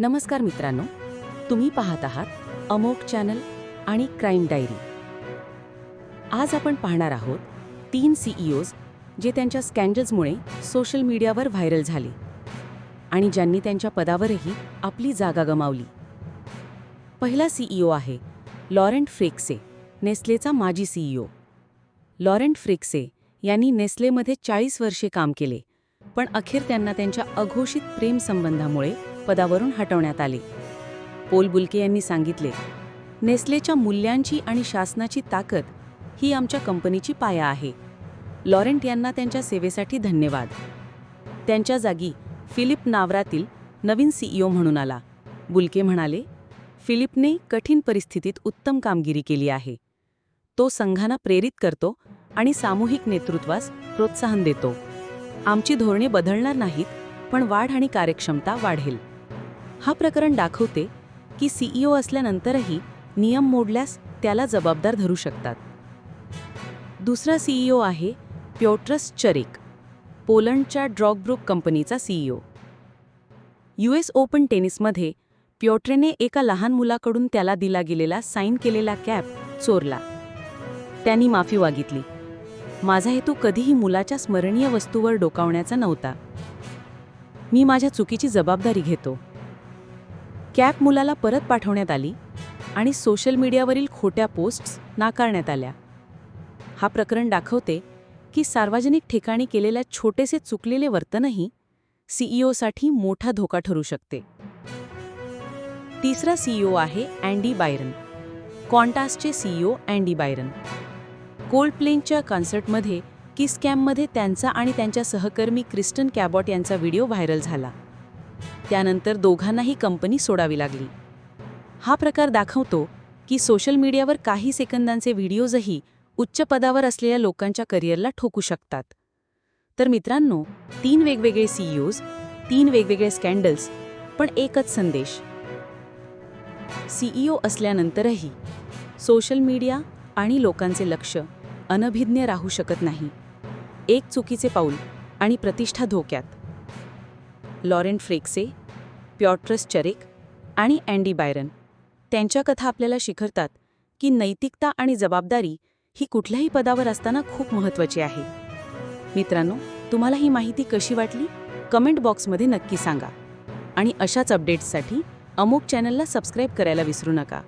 नमस्कार मित्रांनो तुम्ही पाहत आहात अमोक चॅनल आणि क्राईम डायरी. आज आपण पाहणार आहोत तीन सीईओज जे त्यांच्या स्कॅन्डल्समुळे सोशल मीडियावर व्हायरल झाले आणि ज्यांनी त्यांच्या पदावरही आपली जागा गमावली. पहिला सीईओ आहे लॉरेंट फ्रेक्से नेस्लेचा माजी सीईओ लॉरेंट फ्रेक्से यांनी नेस्लेमध्ये चाळीस वर्षे काम केले पण अखेर त्यांना त्यांच्या अघोषित प्रेमसंबंधामुळे पदावरून हटवण्यात आले. पोल बुलके यांनी सांगितले नेस्लेच्या मूल्यांची आणि शासनाची ताकद ही आमच्या कंपनीची पाया आहे. लॉरेंट यांना त्यांच्या सेवेसाठी धन्यवाद. त्यांच्या जागी फिलिप नावरातील नवीन सीईओ म्हणून आला. बुलके म्हणाले फिलिपने कठीण परिस्थितीत उत्तम कामगिरी केली आहे. तो संघांना प्रेरित करतो आणि सामूहिक नेतृत्वास प्रोत्साहन देतो. आमची धोरणे बदलणार नाहीत पण वाढ आणि कार्यक्षमता वाढेल. हा प्रकरण दाखवते की सीईओ असल्यानंतरही नियम मोडल्यास त्याला जबाबदार धरू शकतात. दुसरा सीईओ आहे प्योट्रस चरेक पोलंडच्या ड्रॉगब्रुक कंपनीचा सीईओ यू एस ओपन टेनिसमध्ये प्योट्रेने एका लहान मुलाकडून त्याला दिला गेलेला साईन केलेला कॅप चोरला. त्यांनी माफी मागितली. माझा हेतू कधीही मुलाच्या स्मरणीय वस्तूवर डोकावण्याचा नव्हता. मी माझ्या चुकीची जबाबदारी घेतो. कॅप मुलाला परत पाठवण्यात आली आणि सोशल मीडियावरील खोट्या पोस्ट्स नाकारण्यात आल्या. हा प्रकरण दाखवते की सार्वजनिक ठिकाणी केलेल्या छोटेसे चुकलेले वर्तनही सीईओसाठी मोठा धोका ठरू शकते. तिसरा सीईओ आहे अँडी बायरन कॉन्टासचे सीईओ अँडी बायरन कोल्डप्लेनच्या कॉन्सर्टमध्ये किस कॅम्पमध्ये त्यांचा आणि त्यांच्या सहकर्मी क्रिस्टन कॅबॉट यांचा व्हिडिओ व्हायरल झाला. त्यानंतर दोघांनाही कंपनी सोडावी लागली. हा प्रकार दाखवतो की सोशल मीडियावर काही सेकंदांचे व्हिडिओजही उच्च पदावर असलेल्या लोकांच्या करिअरला ठोकू शकतात. तर मित्रांनो तीन वेगवेगळे सीईओज तीन वेगवेगळे स्कॅन्डल्स पण एकच संदेश. सीईओ असल्यानंतरही सोशल मीडिया आणि लोकांचे लक्ष अनभिज्ञ राहू शकत नाही. एक चुकीचे पाऊल आणि प्रतिष्ठा धोक्यात. लॉरेन फ्रेक्से प्यॉट्रस चरेक आणि अँडी बायरन. त्यांच्या कथा आपल्याला शिखरतात की नैतिकता आणि जबाबदारी ही कुठल्याही पदावर असताना खूप महत्त्वाची आहे. मित्रांनो तुम्हाला ही माहिती कशी वाटली? कमेंट बॉक्समध्ये नक्की सांगा. आणि अशाच अपडेट्ससाठी अमुक चॅनलला सबस्क्राईब करायला विसरू नका.